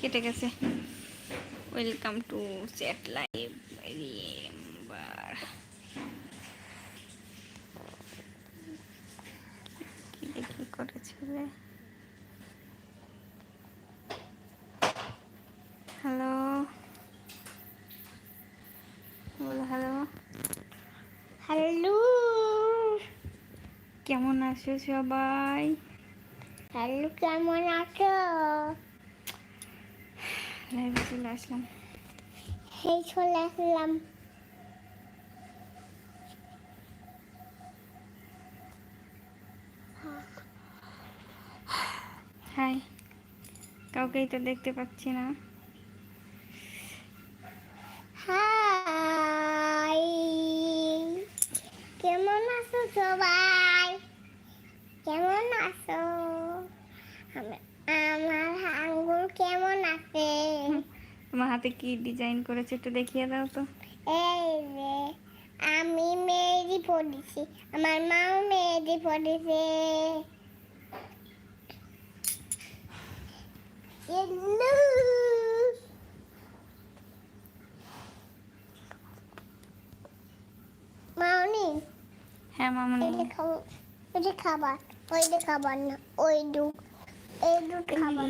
কেটে গেছে। Welcome to chat live remember কি করেছিলে হ্যালো বলো হ্যালো হ্যালো কেমন আছো সবাই? হ্যালো কেমন আছো? লাইভে চলে আসলাম। এই চলে আসলাম। হাই কাউকেই তো দেখতে পাচ্ছি না। হাই কেমন আছো সবাই? কেমন আছো? আমার আঙ্গুল কেমন আছে? তোমার হাতে কি ডিজাইন করেছে একটু দেখিয়ে দাও তো। এই যে আমি মেহেদি পড়েছি আমার মাও মেহেদি পড়েছে। মাউনি হ্যাঁ মামনি। এটা খাবার ওই খাবার না ওই দু এই দু খাবার।